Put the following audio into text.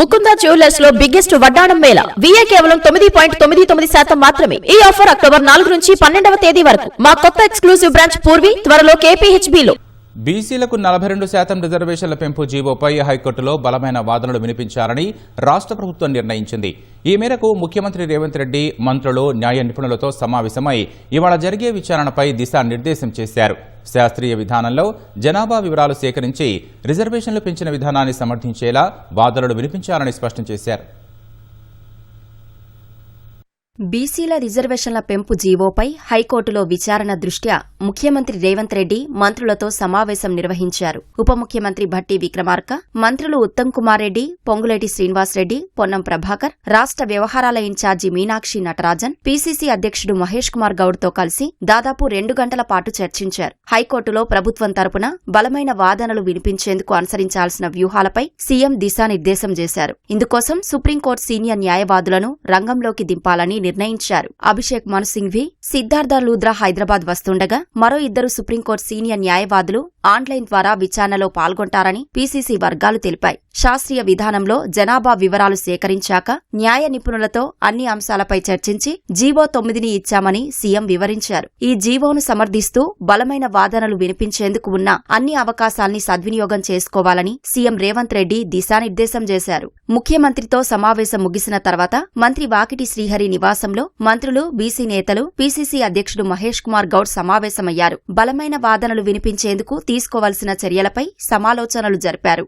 Mukunda జ్యువెలర్స్లో biggest వడ్డాణం Mela. VA కేవలం తొమ్మిది పాయింట్ తొమ్మిది తొమ్మిది శాతం మాత్రమే. ఈ ఆఫర్ అక్టోబర్ నాలుగు నుంచి పన్నెండవ తేదీ వరకు. మా కొత్త ఎక్స్క్లూసివ్ బ్రాంచ్ పూర్వి త్వరలో KPHB లో బీసీలకు నలభై రెండు శాతం రిజర్వేషన్ల పెంపు జీవోపై హైకోర్టులో బలమైన వాదనలు వినిపించాలని రాష్ట్ర ప్రభుత్వం నిర్ణయించింది. ఈ మేరకు ముఖ్యమంత్రి రేవంత్ రెడ్డి మంత్రులు న్యాయ నిపుణులతో సమావేశమై ఇవాళ జరిగే విచారణపై దిశానిర్దేశం చేశారు. శాస్త్రీయ విధానంలో జనాభా వివరాలు సేకరించి రిజర్వేషన్లు పెంచిన విధానాన్ని సమర్థించేలా వాదనలు వినిపించాలని స్పష్టం చేశారు. బీసీల రిజర్వేషన్ల పెంపు జీవోపై హైకోర్టులో విచారణ దృష్ట్యా ముఖ్యమంత్రి రేవంత్ రెడ్డి మంత్రులతో సమావేశం నిర్వహించారు. ఉప ముఖ్యమంత్రి భట్టి విక్రమార్క మంత్రులు ఉత్తమ్ కుమార్ రెడ్డి పొంగులేటి శ్రీనివాసరెడ్డి పొన్నం ప్రభాకర్ రాష్ట్ర వ్యవహారాల ఇన్ఛార్జి మీనాక్షి నటరాజన్ పీసీసీ అధ్యక్షుడు మహేష్ కుమార్ గౌడ్తో కలిసి దాదాపు రెండు గంటల పాటు చర్చించారు. హైకోర్టులో ప్రభుత్వం తరపున బలమైన వాదనలు వినిపించేందుకు అనుసరించాల్సిన వ్యూహాలపై సీఎం దిశానిర్దేశం చేశారు. ఇందుకోసం సుప్రీంకోర్టు సీనియర్ న్యాయవాదులను రంగంలోకి దింపాలని నిర్ణయించారు. అభిషేక్ మను సింఘ్వి సిద్ధార్థ లూద్రా హైదరాబాద్ వస్తుండగా మరో ఇద్దరు సుప్రీంకోర్టు సీనియర్ న్యాయవాదులు ఆన్లైన్ ద్వారా విచారణలో పాల్గొంటారని పీసీసీ వర్గాలు తెలిపాయి. శాస్త్రీయ విధానంలో జనాభా వివరాలు సేకరించాక న్యాయ నిపుణులతో అన్ని అంశాలపై చర్చించి జీవో తొమ్మిదిని ఇచ్చామని సీఎం వివరించారు. ఈ జీవోను సమర్థిస్తూ బలమైన వాదనలు వినిపించేందుకు ఉన్న అన్ని అవకాశాల్ని సద్వినియోగం చేసుకోవాలని సీఎం రేవంత్ రెడ్డి దిశానిర్దేశం చేశారు. ముఖ్యమంత్రితో సమావేశం ముగిసిన తర్వాత మంత్రి వాకిటి శ్రీహరి నివాసంలో మంత్రులు బీసీ నేతలు పీసీసీ అధ్యక్షుడు మహేష్ కుమార్ గౌడ్ సమావేశమయ్యారు. బలమైన వాదనలు వినిపించేందుకు తీసుకోవాల్సిన చర్యలపై సమాలోచనలు జరిపారు.